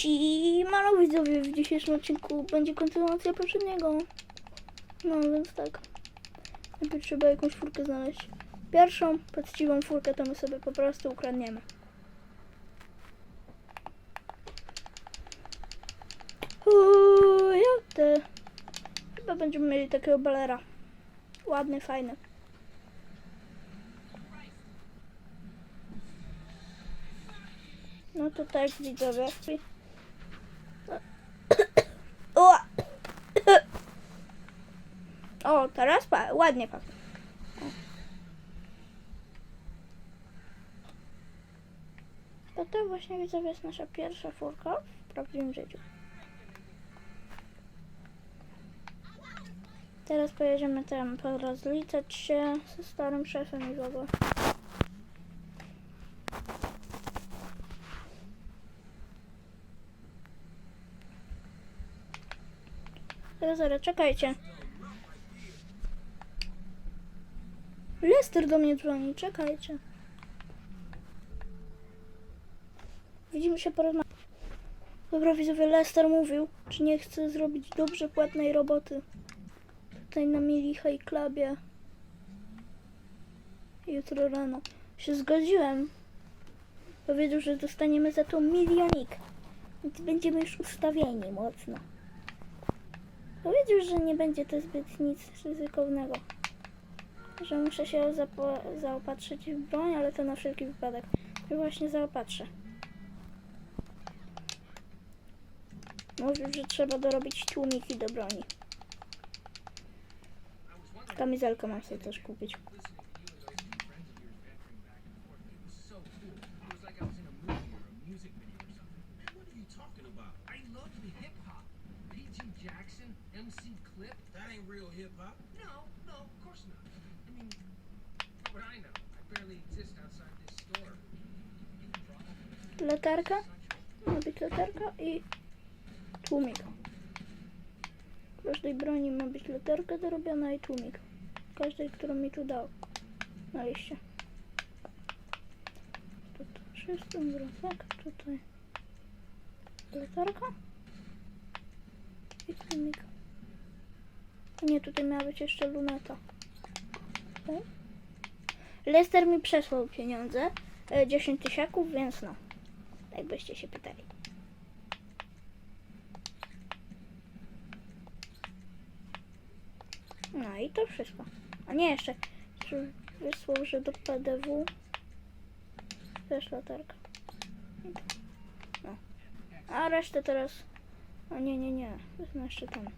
Siemano widzowie, w dzisiejszym odcinku będzie kontynuacja poprzedniego. No więc tak. Najpierw trzeba jakąś furkę znaleźć. Pierwszą, poczciwą furkę to my sobie po prostu ukradniemy. Uuu, jak te? Chyba będziemy mieli takiego balera. Ładny, fajny. No to tak widzowie. O! Teraz pa ładnie pachnie. To to właśnie widzowie jest nasza pierwsza furka w prawdziwym życiu. Teraz pojedziemy tam porozliczać się ze starym szefem i w ogóle. Zaraz, czekajcie. Lester do mnie dzwoni, czekajcie. Widzimy się porozmawiać. Dobra, widzowie, Lester mówił, czy nie chce zrobić dobrze płatnej roboty. Tutaj na Mili High Clubie. Jutro rano. Się zgodziłem. Powiedział, że dostaniemy za to milionik. Więc będziemy już ustawieni mocno. Powiedział, że nie będzie to zbyt nic ryzykownego. Że muszę się zaopatrzyć w broń, ale to na wszelki wypadek. I właśnie zaopatrzę. Mówił, że trzeba dorobić tłumiki do broni. Kamizelkę mam sobie też kupić. so cool. It was like I was in a movie or a music video or something. Man, what are you talking about? I love the hip hop. P.G. Jackson, MC Clip. That ain't real hip hop. No, no, of course not. I mean, what I know, I barely exist outside this store. Latarka. Ma być latarka i tłumik. W każdej broni ma być latarka dorobiona i tłumik. Każdej, którą mi tu dał. Na liście. Tu też jest ten. Tutaj latarka i tłumik. Nie, tutaj miała być jeszcze luneta. Okay. Lester mi przesłał pieniądze. e, 10 tysiaków, więc no. Jakbyście się pytali. No i to wszystko. A nie jeszcze. Wysłał, że do PDW też latarka. No. A resztę teraz. O nie, nie, nie. Wezmę jeszcze ten.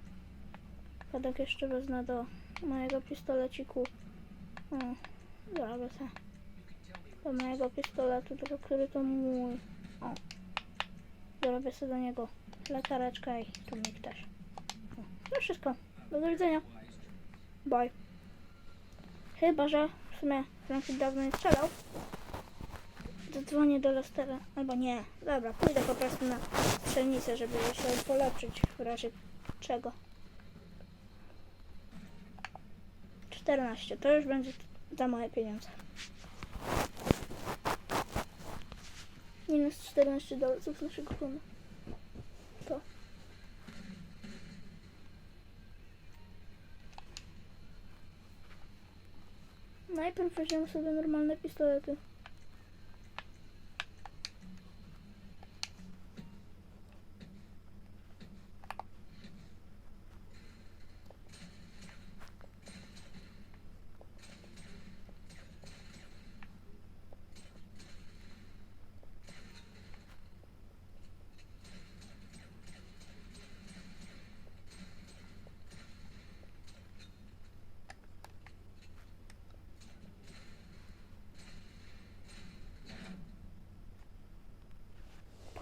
Kodek jeszcze wezmę do mojego pistoleciku. O, zrobię se. Do mojego pistoletu, tylko który to mój. O. Zrobię sobie do niego latareczkę i tłumik też. O, to wszystko. Do widzenia. Bye. Chyba, że w sumie Franklin dawno nie strzelał. Zadzwonię do Lestera. Albo nie. Dobra, pójdę po prostu na strzelnicę, żeby się polepszyć w razie czego. 14. To już będzie za moje pieniądze. Minus 14 dolców z naszego konta. To. Najpierw weźmiemy sobie normalne pistolety.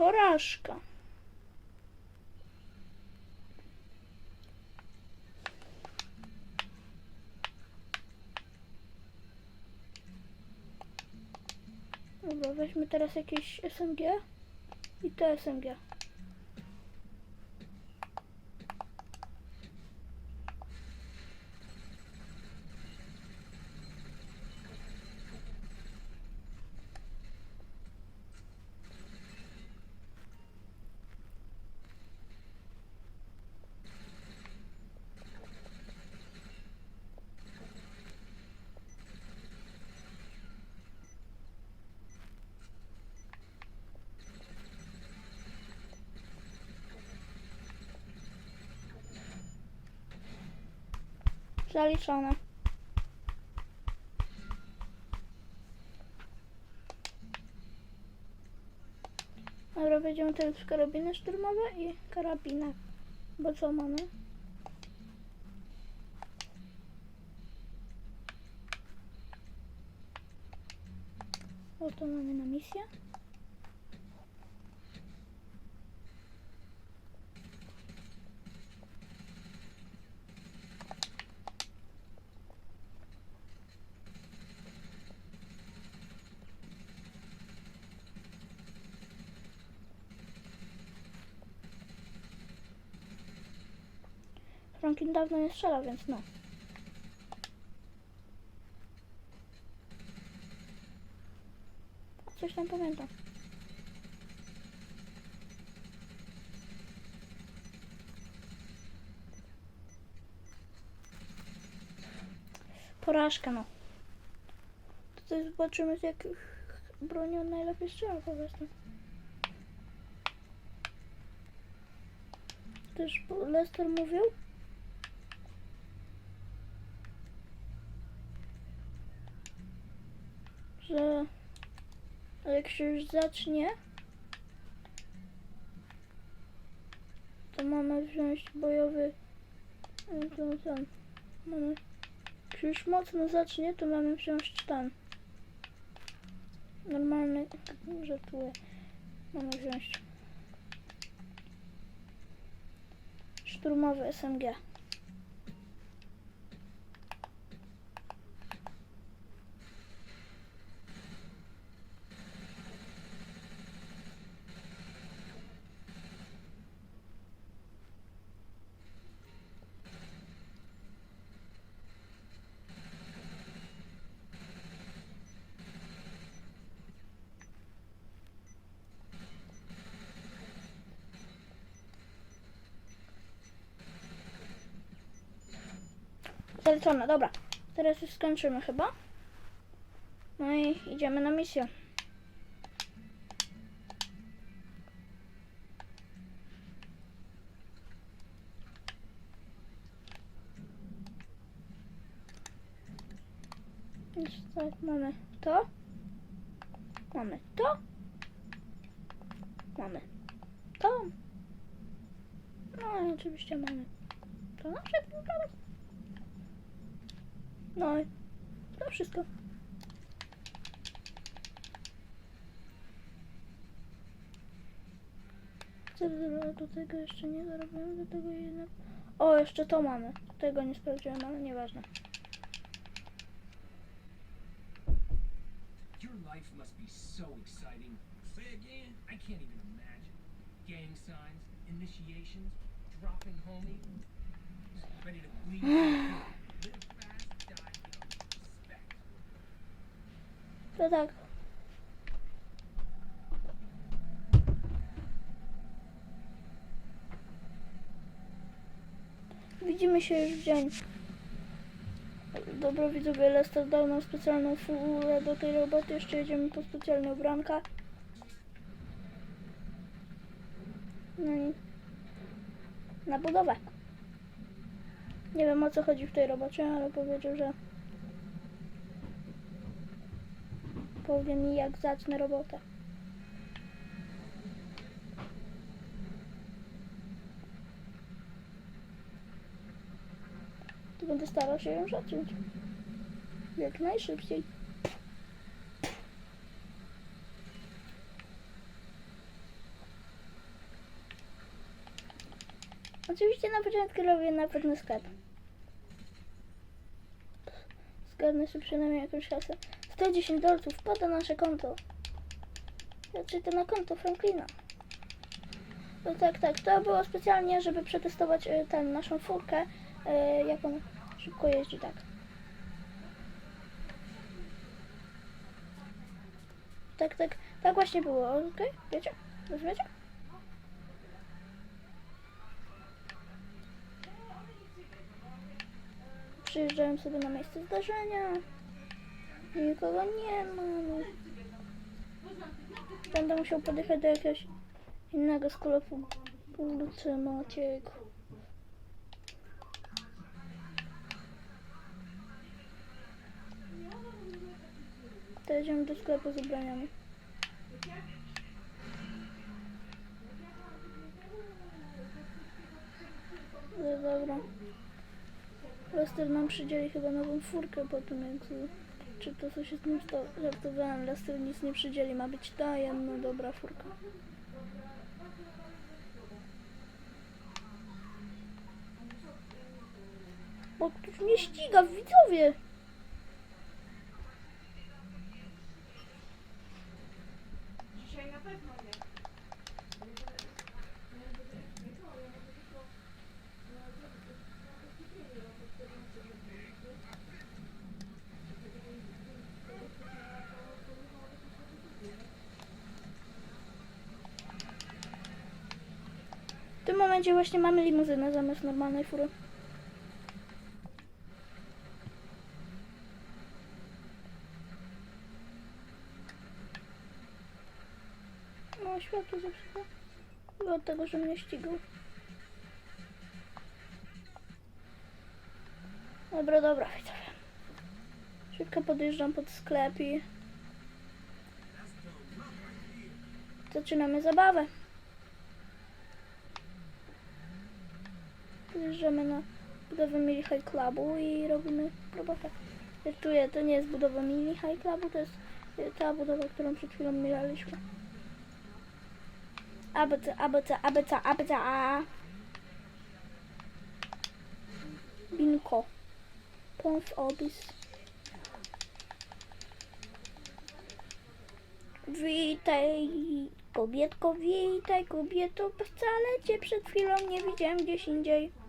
Porażka. Dobra, weźmy teraz jakieś SMG i to SMG. Zaliczone. Dobra, będziemy teraz w karabiny szturmowe i karabinę. Bo co mamy? Oto mamy na misję. Franklin dawno nie strzela, więc no. Coś tam pamiętam. Porażka, no. Tutaj zobaczymy, z jakich broni on najlepiej strzela po prostu. Też Lester mówił, że jak się już zacznie, to mamy wziąć bojowy e, to ten, mamy jak już mocno zacznie, to mamy wziąć ten normalny, żartuję, mamy wziąć szturmowy SMG. Zaliczone, dobra. Teraz już skończymy chyba. No i idziemy na misję. Tak, mamy to. Mamy to. Mamy to. No i oczywiście mamy to na przykład. No i to wszystko. Do- do tego jeszcze nie zarobiłem, do tego jednak... O, jeszcze to mamy. Tego nie sprawdziłem, ale nieważne. Your life must be so exciting. Say again? I can't even imagine. Gang signs, initiations, dropping homie. Ready to bleed. To tak. Widzimy się już w dzień. Dobra widzowie, Lester dał nam specjalną furę do tej roboty. Jeszcze jedziemy po specjalne ubranka. No i na budowę. Nie wiem o co chodzi w tej robocie, ale powiedział, że powie mi jak zacznę robotę. To będę starał się ją zacząć. Jak najszybciej. Oczywiście na początku robię na pewno sklep. Zgarnę sobie przynajmniej jakąś kasę. 110 dolców wpada na nasze konto. Znaczy to na konto Franklina. No tak, tak. To było specjalnie, żeby przetestować e, tę naszą furkę, e, jak ona szybko jeździ, tak. Tak, tak, tak właśnie było, okej? Wiecie? Rozumiecie? Przyjeżdżałem sobie na miejsce zdarzenia. Nikogo nie mam. No. Będę musiał podjechać do jakiegoś innego sklepu po ulicy Maciejku. To jedziemy do sklepu z ubraniami. No dobra. Lester nam przydzieli chyba nową furkę po tym jak czy to co się z nim stało? Żartowałem, nic nie przydzieli, ma być ta jedna dobra furka. Bo ktoś mnie ściga, widzowie! Dzisiaj na pewno nie. W tym momencie właśnie mamy limuzynę zamiast normalnej fury. No, światło zepsuło. Chyba od tego, że mnie ścigał. Dobra, dobra, widzowie. Szybko podjeżdżam pod sklep i... Zaczynamy zabawę. Podjeżdżamy na budowę Mini High Clubu i robimy robotę. Żartuję, to nie jest budowa Mini High Clubu, to jest y, ta budowa, którą przed chwilą miraliśmy. ABC, ABC, ABC, ABC, A. Binko. Pons obis. Witaj, kobietko, witaj, kobieto. Wcale cię przed chwilą nie widziałem gdzieś indziej.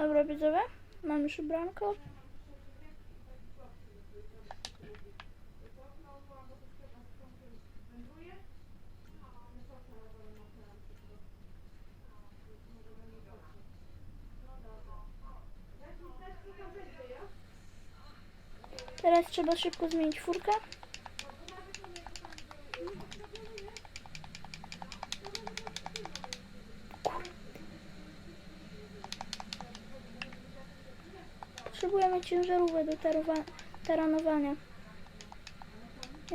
Dobra, widzowie, mam już ubranko. Teraz trzeba szybko zmienić furkę. Potrzebujemy ciężarówek do taranowania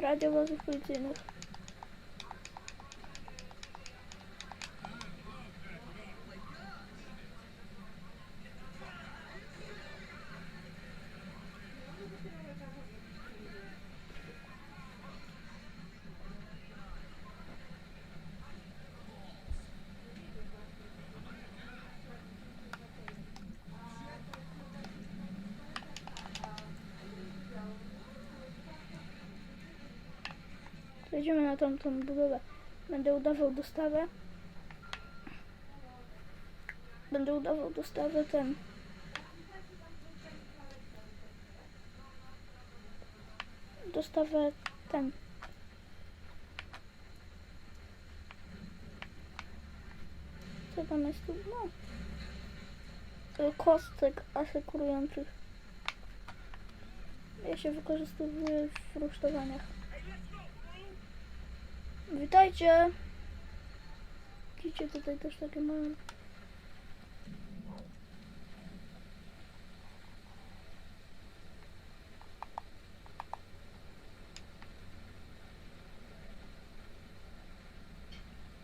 radiowozów policyjnych. Jedziemy na tamtą budowę. Będę udawał dostawę. Będę udawał dostawę ten. Dostawę ten. Co tam jest tu? No. Y, Kostek asekurujących. Ja się wykorzystuje w rusztowaniach. Witajcie! Widzicie tutaj też takie małe.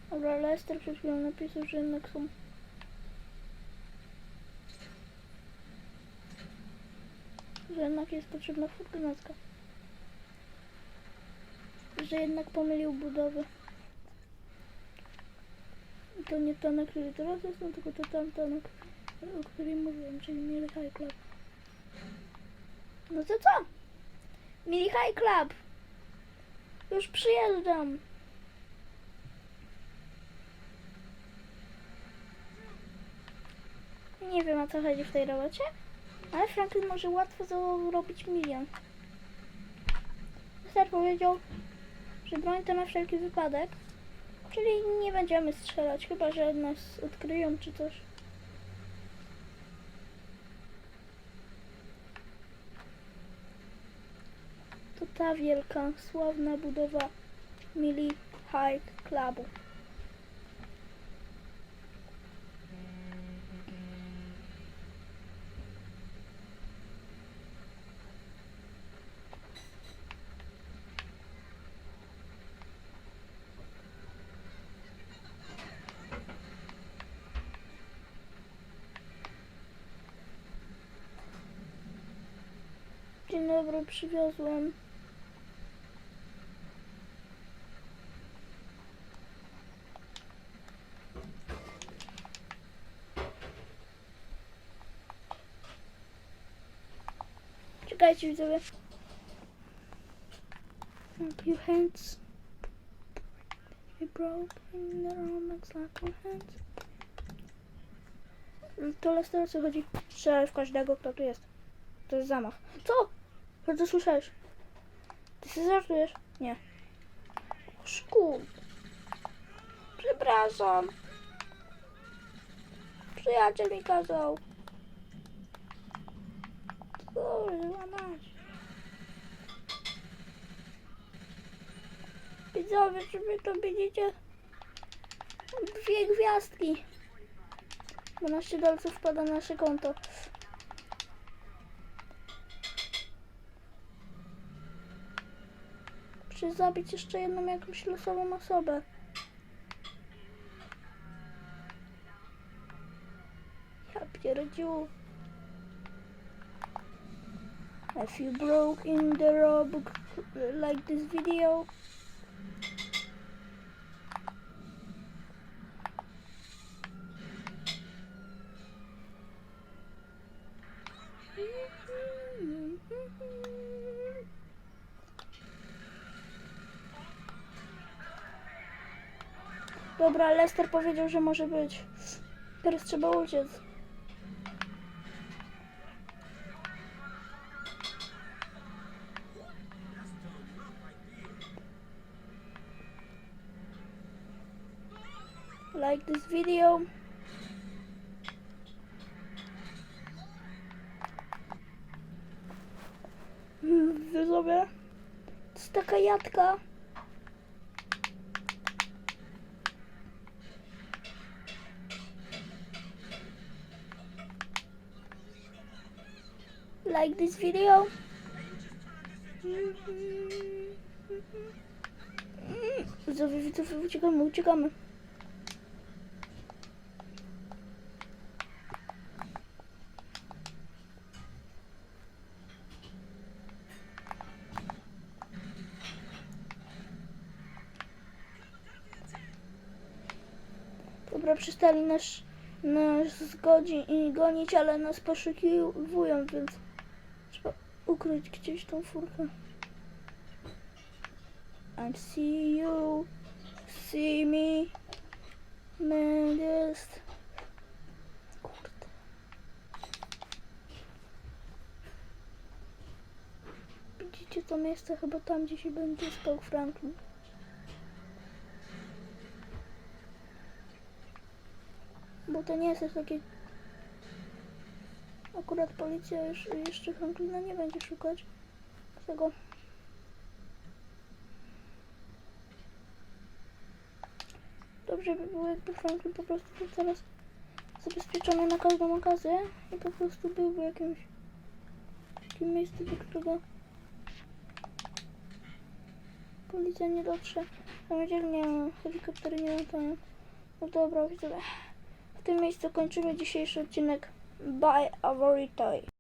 Dobra, Lester przed chwilą napisał, że jednak są. Że jednak jest potrzebna furgonetka. Że jednak pomylił budowę. To nie ta, na której teraz jestem, tylko to na, k- o której mówiłem, czyli Mili High Club. No to co? Mili High Club! Już przyjeżdżam! Nie wiem o co chodzi w tej robocie, ale Franklin może łatwo zarobić milion. Ser powiedział, że broń to na wszelki wypadek. Czyli nie będziemy strzelać, chyba że nas odkryją czy coś. To ta wielka, sławna budowa Mili High Clubu. Dzień dobry, przywiozłem. Czekajcie widzowie. Like your hands. You broke the romance like hands. To Lester, o co chodzi? Strzelaj w każdego, kto tu jest. To jest zamach. Co? Co to słyszałeś? Ty się żartujesz? Nie. Szkół. Przepraszam. Przyjaciel mi kazał. Kurwa mać. Widzowie, czy wy to widzicie? Dwie gwiazdki. 12 dolców wpada na nasze konto. Muszę zabić jeszcze jedną jakąś losową osobę. Ja pierdziu. If you broke in the Roblox like this video. Dobra, Lester powiedział, że może być. Teraz trzeba uciec. Like this video. Widzowie, to jest taka jadka. Like this video. Widzowie, widzowie, uciekamy, uciekamy. Dobra, przestali nas, nas zgodzi gonić, ale nas poszukiwują, więc ukryć gdzieś tą furkę. I see you, see me, man, jest. Kurde. Widzicie to miejsce chyba tam, gdzie się będzie spał Franklin. Bo to nie jest takie... Akurat policja już, jeszcze Franklina nie będzie szukać. Dlatego... Dobrze by było, jakby Franklin po prostu był teraz zabezpieczony na każdą okazję i po prostu byłby jakimś takim miejscu, do którego policja nie dotrze. Samodzielnie helikoptery nie latają. No dobra, widzowie. W tym miejscu kończymy dzisiejszy odcinek. Bye, Avoritoy.